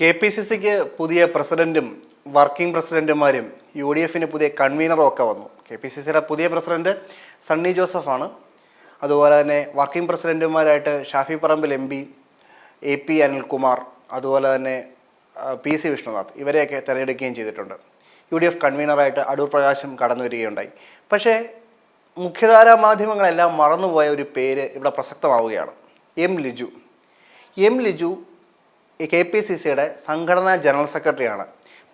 K P C സിക്ക് പുതിയ പ്രസിഡന്റും വർക്കിംഗ് പ്രസിഡന്റുമാരും യു ഡി എഫിന് പുതിയ കൺവീനറും ഒക്കെ വന്നു. കെ പി സി സിയുടെ പുതിയ പ്രസിഡന്റ് സണ്ണി ജോസഫാണ്. അതുപോലെ തന്നെ working പ്രസിഡന്റുമാരായിട്ട് Shafi Parambil M P A P Anilkumar അതുപോലെ തന്നെ പി സി വിഷ്ണുനാഥ് ഇവരെയൊക്കെ തിരഞ്ഞെടുക്കുകയും ചെയ്തിട്ടുണ്ട്. യു ഡി എഫ് കൺവീനറായിട്ട് അടൂർ പ്രകാശം കടന്നു വരികയുണ്ടായി. പക്ഷേ മുഖ്യധാരാ മാധ്യമങ്ങളെല്ലാം മറന്നുപോയ ഒരു പേര് ഇവിടെ പ്രസക്തമാവുകയാണ്. M Liju. M Liju K P C സിയുടെ സംഘടനാ ജനറൽ സെക്രട്ടറിയാണ്.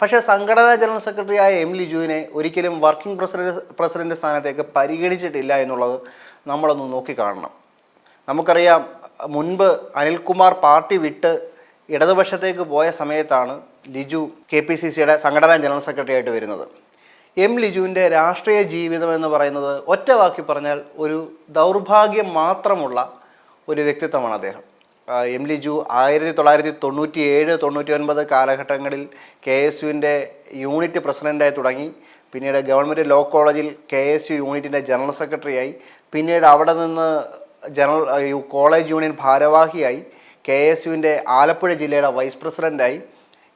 പക്ഷേ സംഘടനാ ജനറൽ സെക്രട്ടറിയായ എം ലിജുവിനെ ഒരിക്കലും വർക്കിംഗ് പ്രസിഡന്റ് പ്രസിഡന്റ് സ്ഥാനത്തേക്ക് പരിഗണിച്ചിട്ടില്ല എന്നുള്ളത് നമ്മളൊന്ന് നോക്കിക്കാണണം. നമുക്കറിയാം മുൻപ് അനിൽകുമാർ പാർട്ടി വിട്ട് ഇടതുപക്ഷത്തേക്ക് പോയ സമയത്താണ് ലിജു കെ പി സി സിയുടെ സംഘടനാ ജനറൽ സെക്രട്ടറി ആയിട്ട് വരുന്നത്. എം ലിജുവിന്റെ രാഷ്ട്രീയ ജീവിതം എന്ന് പറയുന്നത് ഒറ്റ വാക്കി പറഞ്ഞാൽ ഒരു ദൗർഭാഗ്യം മാത്രമുള്ള ഒരു വ്യക്തിത്വമാണ് അദ്ദേഹം. എം ലിജു ആയിരത്തി തൊള്ളായിരത്തി തൊണ്ണൂറ്റി ഏഴ് തൊണ്ണൂറ്റി ഒൻപത് കാലഘട്ടങ്ങളിൽ കെ എസ് യുവിന്റെ യൂണിറ്റ് പ്രസിഡന്റായി തുടങ്ങി. പിന്നീട് ഗവൺമെന്റ് ലോ കോളേജിൽ കെ എസ് യു യൂണിറ്റിന്റെ ജനറൽ സെക്രട്ടറിയായി. പിന്നീട് അവിടെ നിന്ന് ജനറൽ കോളേജ് യൂണിയൻ ഭാരവാഹിയായി. കെ എസ് യുവിന്റെ ആലപ്പുഴ ജില്ലയുടെ വൈസ് പ്രസിഡന്റായി.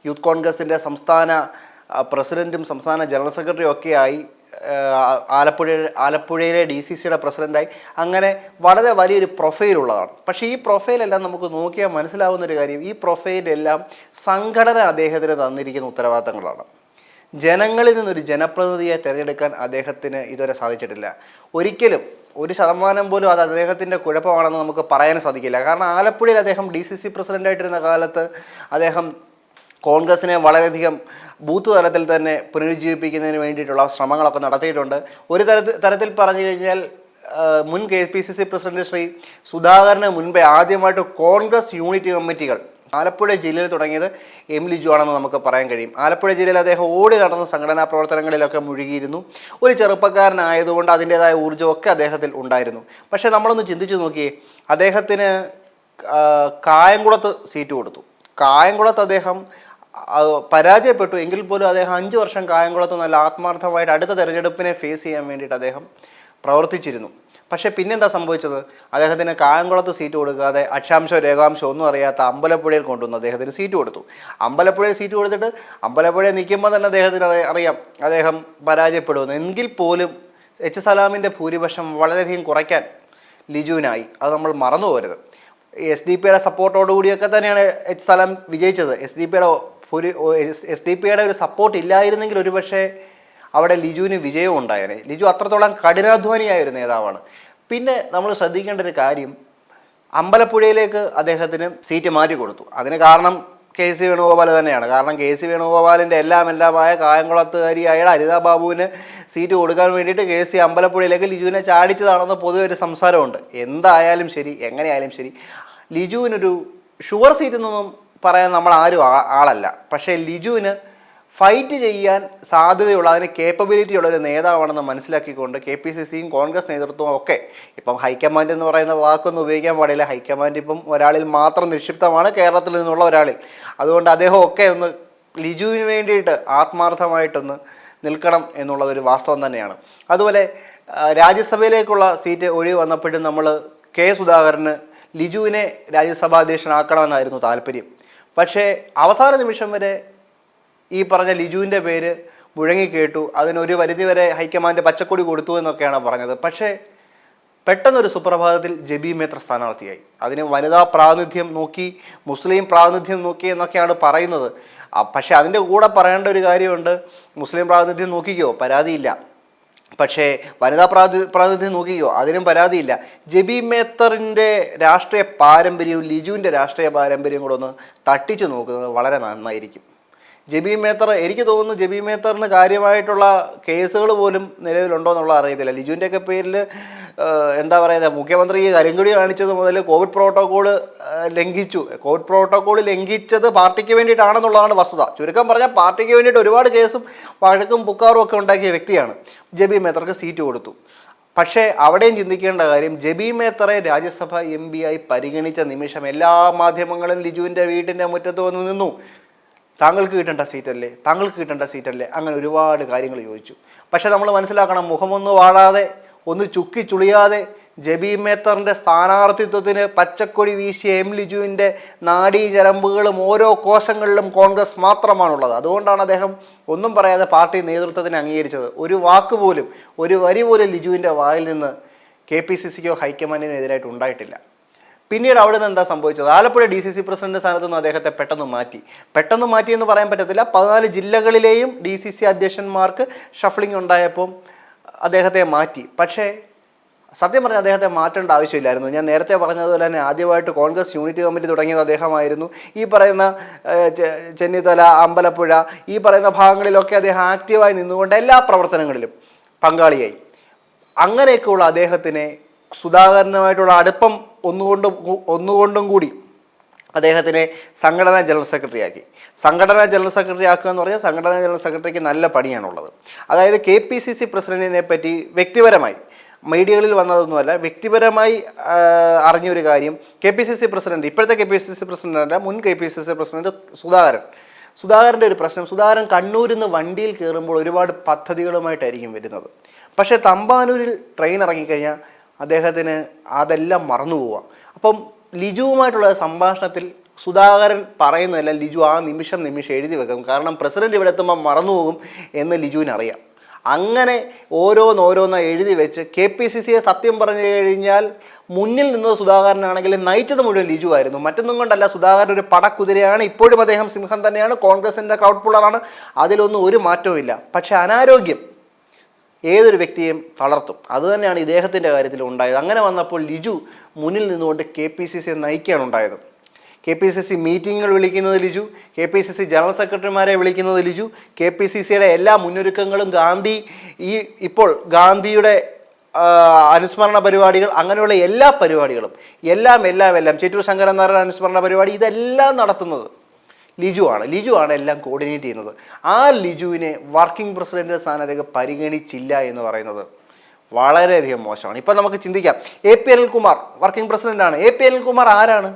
യൂത്ത് കോൺഗ്രസിന്റെ സംസ്ഥാന പ്രസിഡന്റും സംസ്ഥാന ജനറൽ സെക്രട്ടറിയും ഒക്കെയായി ആലപ്പുഴ ആലപ്പുഴയിലെ ഡി സി സിയുടെ പ്രസിഡന്റായി അങ്ങനെ വളരെ വലിയൊരു പ്രൊഫൈൽ ഉള്ളതാണ്. പക്ഷേ ഈ പ്രൊഫൈലെല്ലാം നമുക്ക് നോക്കിയാൽ മനസ്സിലാവുന്ന ഒരു കാര്യം ഈ പ്രൊഫൈലെല്ലാം സംഘടന അദ്ദേഹത്തിന് തന്നിരിക്കുന്ന ഉത്തരവാദിത്തങ്ങളാണ്. ജനങ്ങളിൽ നിന്നൊരു ജനപ്രതിനിധിയെ തിരഞ്ഞെടുക്കാൻ അദ്ദേഹത്തിന് ഇതുവരെ സാധിച്ചിട്ടില്ല. ഒരിക്കലും ഒരു ശതമാനം പോലും അത് അദ്ദേഹത്തിന്റെ കുഴപ്പമാണെന്ന് നമുക്ക് പറയാൻ സാധിക്കില്ല. കാരണം ആലപ്പുഴയിൽ അദ്ദേഹം ഡി സി സി പ്രസിഡന്റായിട്ടിരുന്ന കാലത്ത് അദ്ദേഹം കോൺഗ്രസിനെ വളരെയധികം ബൂത്ത് തലത്തിൽ തന്നെ പുനരുജ്ജീവിപ്പിക്കുന്നതിന് വേണ്ടിയിട്ടുള്ള ശ്രമങ്ങളൊക്കെ നടത്തിയിട്ടുണ്ട്. ഒരു തരത്തിൽ തരത്തിൽ പറഞ്ഞു കഴിഞ്ഞാൽ മുൻ K P C C president Shri സുധാകരന് മുൻപേ ആദ്യമായിട്ട് കോൺഗ്രസ് യൂണിറ്റ് കമ്മിറ്റികൾ ആലപ്പുഴ ജില്ലയിൽ തുടങ്ങിയത് എം ലിജു ആണെന്ന് നമുക്ക് പറയാൻ കഴിയും. ആലപ്പുഴ ജില്ലയിൽ അദ്ദേഹം ഓടി നടന്ന സംഘടനാ പ്രവർത്തനങ്ങളിലൊക്കെ മുഴുകിയിരുന്നു. ഒരു ചെറുപ്പക്കാരനായതുകൊണ്ട് അതിന്റെതായ ഊർജമൊക്കെ അദ്ദേഹത്തിൽ ഉണ്ടായിരുന്നു. പക്ഷേ നമ്മളൊന്ന് ചിന്തിച്ചു നോക്കിയേ അദ്ദേഹത്തിന് കായംകുളത്ത് സീറ്റ് കൊടുത്തു. കായംകുളത്ത് അദ്ദേഹം പരാജയപ്പെട്ടു. എങ്കിൽ പോലും അദ്ദേഹം അഞ്ച് വർഷം കായംകുളത്ത് നല്ല ആത്മാർത്ഥമായിട്ട് അടുത്ത തെരഞ്ഞെടുപ്പിനെ ഫേസ് ചെയ്യാൻ വേണ്ടിയിട്ട് അദ്ദേഹം പ്രവർത്തിച്ചിരുന്നു. പക്ഷേ പിന്നെന്താ സംഭവിച്ചത്? അദ്ദേഹത്തിന് കായംകുളത്ത് സീറ്റ് കൊടുക്കാതെ അക്ഷാംശോ രേഖാംശോ ഒന്നും അറിയാത്ത അമ്പലപ്പുഴയിൽ കൊണ്ടുവന്ന് അദ്ദേഹത്തിന് സീറ്റ് കൊടുത്തു. അമ്പലപ്പുഴയിൽ സീറ്റ് കൊടുത്തിട്ട് അമ്പലപ്പുഴയിൽ നിൽക്കുമ്പോൾ തന്നെ അദ്ദേഹത്തിന് അറിയാം അദ്ദേഹം പരാജയപ്പെടുമെന്ന്. എങ്കിൽ പോലും എച്ച് സലാമിന്റെ ഭൂരിപക്ഷം വളരെയധികം കുറയ്ക്കാൻ ലിജുവിനായി. അത് നമ്മൾ മറന്നു പോരുത് എസ് ഡി പിയുടെ സപ്പോർട്ടോടുകൂടിയൊക്കെ തന്നെയാണ് എച്ച് സലാം വിജയിച്ചത്. എസ് ഡി പിയുടെ ഭൂരി എസ് ഡി പിയുടെ ഒരു സപ്പോർട്ട് ഇല്ലായിരുന്നെങ്കിൽ ഒരുപക്ഷെ അവിടെ ലിജുവിന് വിജയവും ഉണ്ടായേനെ. ലിജു അത്രത്തോളം കഠിനാധ്വാനിയായ ഒരു നേതാവാണ്. പിന്നെ നമ്മൾ ശ്രദ്ധിക്കേണ്ട ഒരു കാര്യം അമ്പലപ്പുഴയിലേക്ക് അദ്ദേഹത്തിന് സീറ്റ് മാറ്റി കൊടുത്തു. അതിന് കാരണം കെ സി വേണുഗോപാൽ തന്നെയാണ്. കാരണം കെ സി വേണുഗോപാലിന്റെ എല്ലാം എല്ലാമായ കായംകുളത്തുകാരിയായ അരിത ബാബുവിന് സീറ്റ് കൊടുക്കാൻ വേണ്ടിയിട്ട് കെ സി അമ്പലപ്പുഴയിലേക്ക് ലിജുവിനെ ചാടിച്ചതാണെന്ന് പൊതുവെ ഒരു സംസാരമുണ്ട്. എന്തായാലും ശരി എങ്ങനെയായാലും ശരി ലിജുവിനൊരു ഷുവർ സീറ്റിൽ എന്നൊന്നും പറയാൻ നമ്മൾ ആരും ആളല്ല. പക്ഷേ ലിജുവിന് ഫൈറ്റ് ചെയ്യാൻ സാധ്യതയുള്ള അതിന് കേപ്പബിലിറ്റി ഉള്ള ഒരു നേതാവാണെന്ന് മനസ്സിലാക്കിക്കൊണ്ട് കെ പി സി സിയും കോൺഗ്രസ് നേതൃത്വവും ഒക്കെ ഇപ്പം ഹൈക്കമാൻഡ് എന്ന് പറയുന്ന വാക്കൊന്നും ഉപയോഗിക്കാൻ പാടില്ല. ഹൈക്കമാൻഡ് ഇപ്പം ഒരാളിൽ മാത്രം നിക്ഷിപ്തമാണ് കേരളത്തിൽ നിന്നുള്ള ഒരാളിൽ. അതുകൊണ്ട് അദ്ദേഹം ഒക്കെ ഒന്ന് ലിജുവിന് വേണ്ടിയിട്ട് ആത്മാർത്ഥമായിട്ടൊന്ന് നിൽക്കണം എന്നുള്ള ഒരു വാസ്തവം തന്നെയാണ്. അതുപോലെ രാജ്യസഭയിലേക്കുള്ള സീറ്റ് ഒഴിവ് വന്നപ്പോഴും നമ്മൾ കെ സുധാകരന് ലിജുവിനെ രാജ്യസഭാ അധ്യക്ഷനാക്കണമെന്നായിരുന്നു താല്പര്യം. പക്ഷേ അവസാന നിമിഷം വരെ ഈ പറഞ്ഞ ലിജുവിന്റെ പേര് മുഴങ്ങി കേട്ടു. അതിനൊരു പരിധിവരെ ഹൈക്കമാൻഡ് പച്ചക്കൊടി കൊടുത്തു എന്നൊക്കെയാണ് പറഞ്ഞത്. പക്ഷേ പെട്ടെന്നൊരു സുപ്രഭാതത്തിൽ ജബി മേത്ര സ്ഥാനാർത്ഥിയായി? അതിന് വനിതാ പ്രാതിനിധ്യം നോക്കി മുസ്ലിം പ്രാതിനിധ്യം നോക്കി എന്നൊക്കെയാണ് പറയുന്നത്. പക്ഷേ അതിന്റെ കൂടെ പറയേണ്ട ഒരു കാര്യമുണ്ട്. മുസ്ലിം പ്രാതിനിധ്യം നോക്കിക്കോ പരാതിയില്ല. പക്ഷേ വനിതാ പ്രാതി പ്രാതിനിധ്യം നോക്കിയോ അതിനും പരാതിയില്ല. ജബി മേത്തറിന്റെ രാഷ്ട്രീയ പാരമ്പര്യവും ലിജുവിന്റെ രാഷ്ട്രീയ പാരമ്പര്യവും കൂടെ ഒന്ന് തട്ടിച്ചു നോക്കുന്നത് വളരെ നന്നായിരിക്കും. ജബി മേത്തർ എനിക്ക് തോന്നുന്നു ജബി മേത്തറിന് കാര്യമായിട്ടുള്ള കേസുകൾ പോലും നിലവിലുണ്ടോ എന്നുള്ള അറിയത്തില്ല. ലിജുവിന്റെയൊക്കെ പേരിൽ എന്താ പറയുക മുഖ്യമന്ത്രി കരിങ്കുടി കാണിച്ചത് മുതൽ കോവിഡ് പ്രോട്ടോകോൾ ലംഘിച്ചു. കോവിഡ് പ്രോട്ടോകോൾ ലംഘിച്ചത് പാർട്ടിക്ക് വേണ്ടിയിട്ടാണെന്നുള്ളതാണ് വസ്തുത. ചുരുക്കം പറഞ്ഞാൽ പാർട്ടിക്ക് വേണ്ടിയിട്ട് ഒരുപാട് കേസും വഴക്കും പുക്കാറും ഒക്കെ ഉണ്ടാക്കിയ വ്യക്തിയാണ് ജബി മേത്തർക്ക് സീറ്റ് കൊടുത്തു. പക്ഷേ അവിടെയും ചിന്തിക്കേണ്ട കാര്യം ജബി മേത്തറെ രാജ്യസഭ എം ആയി പരിഗണിച്ച നിമിഷം എല്ലാ മാധ്യമങ്ങളും ലിജുവിന്റെ വീട്ടിന്റെ മുറ്റത്ത് വന്ന് നിന്നു. താങ്കൾക്ക് കിട്ടേണ്ട സീറ്റല്ലേ? താങ്കൾക്ക് കിട്ടേണ്ട സീറ്റല്ലേ? അങ്ങനെ ഒരുപാട് കാര്യങ്ങൾ ചോദിച്ചു. പക്ഷേ നമ്മൾ മനസ്സിലാക്കണം മുഖമൊന്നും വാടാതെ ഒന്ന് ചുക്കി ചുളിയാതെ ജബി മേത്തറിന്റെ സ്ഥാനാർത്ഥിത്വത്തിന് പച്ചക്കൊടി വീശിയ എം ലിജുവിന്റെ നാഡീ ഞരമ്പുകളും ഓരോ കോശങ്ങളിലും കോൺഗ്രസ് മാത്രമാണുള്ളത്. അതുകൊണ്ടാണ് അദ്ദേഹം ഒന്നും പറയാതെ പാർട്ടി നേതൃത്വത്തിന് അംഗീകരിച്ചത്. ഒരു വാക്ക് പോലും ഒരു വരി പോലും ലിജുവിന്റെ വായിൽ നിന്ന് കെ പി സി സിക്കോ ഹൈക്കമാൻഡിനെതിരായിട്ട് ഉണ്ടായിട്ടില്ല. പിന്നീട് അവിടെ നിന്ന് എന്താ സംഭവിച്ചത്? Alappuzha D C C president സ്ഥാനത്ത് നിന്ന് അദ്ദേഹത്തെ പെട്ടെന്ന് മാറ്റി. പെട്ടെന്ന് മാറ്റി എന്ന് പറയാൻ പറ്റത്തില്ല. പതിനാല് ജില്ലകളിലെയും ഡി സി സി അധ്യക്ഷന്മാർക്ക് ഷഫ്ലിംഗ് ഉണ്ടായപ്പോൾ അദ്ദേഹത്തെ മാറ്റി. പക്ഷേ സത്യം പറഞ്ഞാൽ അദ്ദേഹത്തെ മാറ്റേണ്ട ആവശ്യമില്ലായിരുന്നു. ഞാൻ നേരത്തെ പറഞ്ഞതുപോലെ തന്നെ ആദ്യമായിട്ട് കോൺഗ്രസ് യൂണിറ്റ് കമ്മിറ്റി തുടങ്ങിയത് അദ്ദേഹമായിരുന്നു. ഈ പറയുന്ന ചെന്നിത്തല അമ്പലപ്പുഴ ഈ പറയുന്ന ഭാഗങ്ങളിലൊക്കെ അദ്ദേഹം ആക്റ്റീവായി നിന്നുകൊണ്ട് എല്ലാ പ്രവർത്തനങ്ങളിലും പങ്കാളിയായി. അങ്ങനെയൊക്കെയുള്ള അദ്ദേഹത്തിനെ സുധാകരനുമായിട്ടുള്ള അടുപ്പം ഒന്നുകൊണ്ടും ഒന്നുകൊണ്ടും കൂടി അദ്ദേഹത്തിനെ സംഘടനാ ജനറൽ സെക്രട്ടറി ആക്കി സംഘടനാ ജനറൽ സെക്രട്ടറി ആക്കുക എന്ന് പറഞ്ഞാൽ സംഘടനാ ജനറൽ സെക്രട്ടറിക്ക് നല്ല പണിയാണുള്ളത്. അതായത് കെ പി സി സി പ്രസിഡന്റിനെ പറ്റി വ്യക്തിപരമായി മീഡിയകളിൽ വന്നതൊന്നുമല്ല വ്യക്തിപരമായി അറിഞ്ഞൊരു കാര്യം K P C C president ഇപ്പോഴത്തെ K P C C president അല്ല മുൻ K P C C president Sudhakaran. സുധാകരന്റെ ഒരു പ്രശ്നം സുധാകരൻ കണ്ണൂരിൽ നിന്ന് വണ്ടിയിൽ കയറുമ്പോൾ ഒരുപാട് പദ്ധതികളുമായിട്ടായിരിക്കും വരുന്നത്. പക്ഷേ തമ്പാനൂരിൽ ട്രെയിൻ ഇറങ്ങിക്കഴിഞ്ഞാൽ അദ്ദേഹത്തിന് അതെല്ലാം മറന്നു പോവാം അപ്പം ലിജുവുമായിട്ടുള്ള സംഭാഷണത്തിൽ സുധാകരൻ പറയുന്നതല്ല ലിജു ആ നിമിഷം നിമിഷം എഴുതി വെക്കും. കാരണം പ്രസിഡന്റ് ഇവിടെ എത്തുമ്പോൾ മറന്നുപോകും എന്ന് ലിജുവിനറിയാം. അങ്ങനെ ഓരോന്നോരോന്ന് എഴുതി വെച്ച് കെ പി സി സിയെ സത്യം പറഞ്ഞു കഴിഞ്ഞാൽ മുന്നിൽ നിന്നത് സുധാകരനാണെങ്കിൽ നയിച്ചത് മുഴുവൻ ലിജു ആയിരുന്നു. മറ്റൊന്നും കൊണ്ടല്ല സുധാകരൻ ഒരു പടക്കുതിരയാണ്. ഇപ്പോഴും അദ്ദേഹം സിംഹം തന്നെയാണ് കോൺഗ്രസിന്റെ ക്രൗഡ് പുള്ളറാണ്. അതിലൊന്നും ഒരു മാറ്റവും ഇല്ല പക്ഷേ അനാരോഗ്യം ഏതൊരു വ്യക്തിയെയും തളർത്തും. അതുതന്നെയാണ് ഇദ്ദേഹത്തിന്റെ കാര്യത്തിൽ ഉണ്ടായത്. അങ്ങനെ വന്നപ്പോൾ ലിജു മുന്നിൽ നിന്നുകൊണ്ട് കെ പി സി സിയെ നയിക്കുകയാണ് ഉണ്ടായത്. കെ പി സി സി മീറ്റിങ്ങുകൾ വിളിക്കുന്നത് Liju K P C C general സെക്രട്ടറിമാരെ വിളിക്കുന്നത് ലിജു കെ പി സി സിയുടെ എല്ലാ മുന്നൊരുക്കങ്ങളും ഗാന്ധി ഈ ഇപ്പോൾ ഗാന്ധിയുടെ അനുസ്മരണ പരിപാടികൾ അങ്ങനെയുള്ള എല്ലാ പരിപാടികളും എല്ലാം എല്ലാം എല്ലാം ചേറ്റൂർ ശങ്കരൻ നായരുടെ അനുസ്മരണ പരിപാടി ഇതെല്ലാം നടത്തുന്നത് ലിജു ആണ് ലിജു ആണ് എല്ലാം കോർഡിനേറ്റ് ചെയ്യുന്നത്. ആ ലിജുവിനെ വർക്കിംഗ് പ്രസിഡന്റ് സ്ഥാനത്തേക്ക് പരിഗണിച്ചില്ല എന്ന് പറയുന്നത് വളരെയധികം മോശമാണ്. ഇപ്പം നമുക്ക് ചിന്തിക്കാം. A P Anilkumar working president ആണ്. എ പി അനിൽകുമാർ ആരാണ്?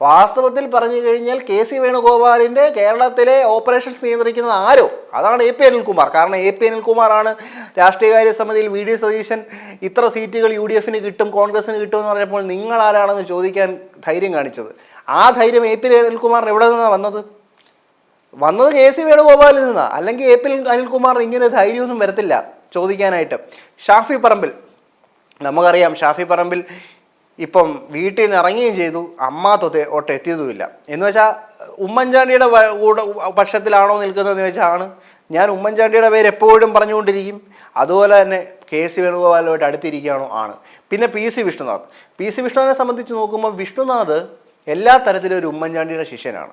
വാസ്തവത്തിൽ പറഞ്ഞു കഴിഞ്ഞാൽ കെ സി വേണുഗോപാലിന്റെ കേരളത്തിലെ ഓപ്പറേഷൻസ് നിയന്ത്രിക്കുന്നത് ആരോ? അതാണ് എ പി അനിൽകുമാർ. കാരണം എ പി അനിൽകുമാറാണ് രാഷ്ട്രീയകാര്യ സമിതിയിൽ വി ഡി സതീശൻ ഇത്ര സീറ്റുകൾ യു ഡി എഫിന് കിട്ടും കോൺഗ്രസിന് കിട്ടുമെന്ന് പറഞ്ഞപ്പോൾ നിങ്ങൾ ആരാണെന്ന് ചോദിക്കാൻ ധൈര്യം കാണിച്ചത്. ആ ധൈര്യം എ പി അനിൽകുമാറിന് എവിടെ നിന്നാണ് വന്നത്? വന്നത് കെ സി വേണുഗോപാലിൽ നിന്നാണ് അല്ലെങ്കിൽ എ പി അനിൽകുമാർ ഇങ്ങനെ ധൈര്യമൊന്നും വരത്തില്ല ചോദിക്കാനായിട്ട്. ഷാഫി പറമ്പിൽ. നമുക്കറിയാം ഷാഫി പറമ്പിൽ ഇപ്പം വീട്ടിൽ നിന്ന് ഇറങ്ങുകയും ചെയ്തു. അമ്മ തൊട്ട് ഒട്ട് എത്തിയതുമില്ല. എന്ന് വെച്ചാൽ ഉമ്മൻചാണ്ടിയുടെ കൂടെ പക്ഷത്തിലാണോ നിൽക്കുന്നതെന്ന് വെച്ചാൽ ആണ് ഞാൻ ഉമ്മൻചാണ്ടിയുടെ പേര് എപ്പോഴും പറഞ്ഞുകൊണ്ടിരിക്കും. അതുപോലെ തന്നെ കെ സി വേണുഗോപാലുമായിട്ട് അടുത്തിരിക്കുകയാണോ ആണ്. പിന്നെ P C Vishnunath. P C വിഷ്ണുവിനെ സംബന്ധിച്ച് നോക്കുമ്പോൾ വിഷ്ണുനാഥ് എല്ലാ തരത്തിലും ഒരു ഉമ്മൻചാണ്ടിയുടെ ശിഷ്യനാണ്.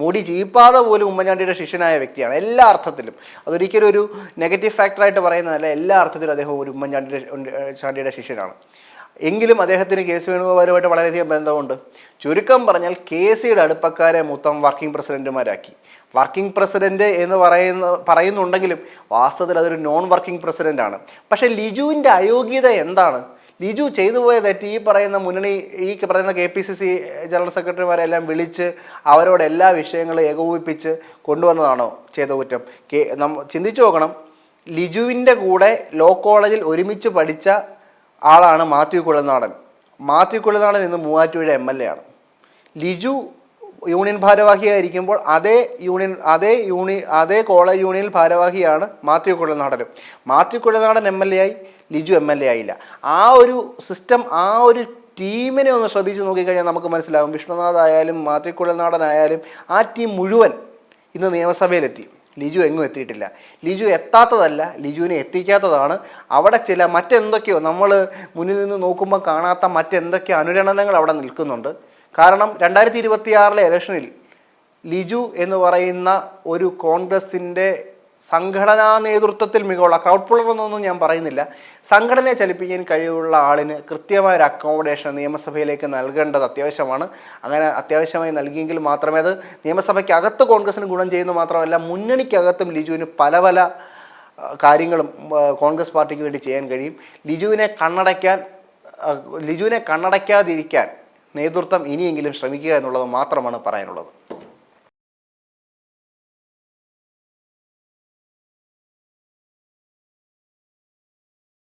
മുടി ജീവിപ്പാതെ പോലും ഉമ്മൻചാണ്ടിയുടെ ശിഷ്യനായ വ്യക്തിയാണ് എല്ലാ അർത്ഥത്തിലും. അതൊരിക്കലും ഒരു നെഗറ്റീവ് ഫാക്ടറായിട്ട് പറയുന്നതല്ല എല്ലാ അർത്ഥത്തിലും അദ്ദേഹം ഒരു ഉമ്മൻചാണ്ടിയുടെ ചാണ്ടിയുടെ ശിഷ്യനാണ്. എങ്കിലും അദ്ദേഹത്തിന് കെ സി വേണുഗോപാലുമായിട്ട് വളരെയധികം ബന്ധമുണ്ട്. ചുരുക്കം പറഞ്ഞാൽ കെ സിയുടെ അടുപ്പക്കാരെ മൊത്തം വർക്കിംഗ് പ്രസിഡന്റുമാരാക്കി. വർക്കിംഗ് പ്രസിഡന്റ് എന്ന് പറയുന്ന പറയുന്നുണ്ടെങ്കിലും വാസ്തവത്തിൽ അതൊരു നോൺ വർക്കിംഗ് പ്രസിഡന്റാണ് പക്ഷേ ലിജുവിന്റെ അയോഗ്യത എന്താണ്? ലിജു ചെയ്തു പോയ തെറ്റ്. ഈ പറയുന്ന മുന്നണി ഈ പറയുന്ന K P C C general സെക്രട്ടറിമാരെല്ലാം വിളിച്ച് അവരോട് എല്ലാ വിഷയങ്ങളും ഏകോപിപ്പിച്ച് കൊണ്ടുവന്നതാണോ ചെയ്ത കുറ്റം? കെ നമ്മ ചിന്തിച്ചു നോക്കണം. ലിജുവിന്റെ കൂടെ ലോ കോളേജിൽ ഒരുമിച്ച് പഠിച്ച ആളാണ് മാത്യു കുളനാടൻ മാത്യു കുളനാടൻ ഇന്ന് മൂവാറ്റുപുഴ എം എൽ എ ആണ്. ലിജു യൂണിയൻ ഭാരവാഹിയായിരിക്കുമ്പോൾ അതേ യൂണിയൻ അതേ യൂണി അതേ കോളേജ് യൂണിയൻ ഭാരവാഹിയാണ് Mathew കുളനാടനും Mathew Kuzhalnadan M L A ആയി. ലിജു എം എൽ എ ആയില്ല. ആ ഒരു സിസ്റ്റം ആ ഒരു ടീമിനെ ഒന്ന് ശ്രദ്ധിച്ച് നോക്കിക്കഴിഞ്ഞാൽ നമുക്ക് മനസ്സിലാകും വിഷ്ണുനാഥ് ആയാലും ആയാലും ആ ടീം മുഴുവൻ ഇന്ന് നിയമസഭയിലെത്തി. ലിജു എങ്ങും എത്തിയിട്ടില്ല. ലിജു എത്താത്തതല്ല ലിജുവിനെ എത്തിക്കാത്തതാണ്. അവിടെ ചില മറ്റെന്തൊക്കെയോ നമ്മൾ മുന്നിൽ നിന്ന് നോക്കുമ്പോൾ കാണാത്ത മറ്റെന്തൊക്കെയോ അനുരണനങ്ങൾ അവിടെ നിൽക്കുന്നുണ്ട്. കാരണം രണ്ടായിരത്തി ഇരുപത്തിയാറിലെ ഇലക്ഷനിൽ ലിജു എന്ന് പറയുന്ന ഒരു കോൺഗ്രസിന്റെ സംഘടനാ നേതൃത്വത്തിൽ മികവുള്ള ക്രൗഡ് പുള്ളർ എന്നൊന്നും ഞാൻ പറയുന്നില്ല. സംഘടനയെ ചലിപ്പിക്കാൻ കഴിവുള്ള ആളിന് കൃത്യമായ ഒരു അക്കോമഡേഷൻ നിയമസഭയിലേക്ക് നൽകേണ്ടത് അത്യാവശ്യമാണ്. അങ്ങനെ അത്യാവശ്യമായി നൽകിയെങ്കിൽ മാത്രമേ അത് നിയമസഭയ്ക്ക് അകത്ത് കോൺഗ്രസിന് ഗുണം ചെയ്യുന്നു മാത്രമല്ല മുന്നണിക്കകത്തും ലിജുവിന് പല പല കാര്യങ്ങളും കോൺഗ്രസ് പാർട്ടിക്ക് വേണ്ടി ചെയ്യാൻ കഴിയും. ലിജുവിനെ കണ്ണടയ്ക്കാൻ ലിജുവിനെ കണ്ണടയ്ക്കാതിരിക്കാൻ നേതൃത്വം ഇനിയെങ്കിലും ശ്രമിക്കുക എന്നുള്ളത് മാത്രമാണ് പറയാനുള്ളത്.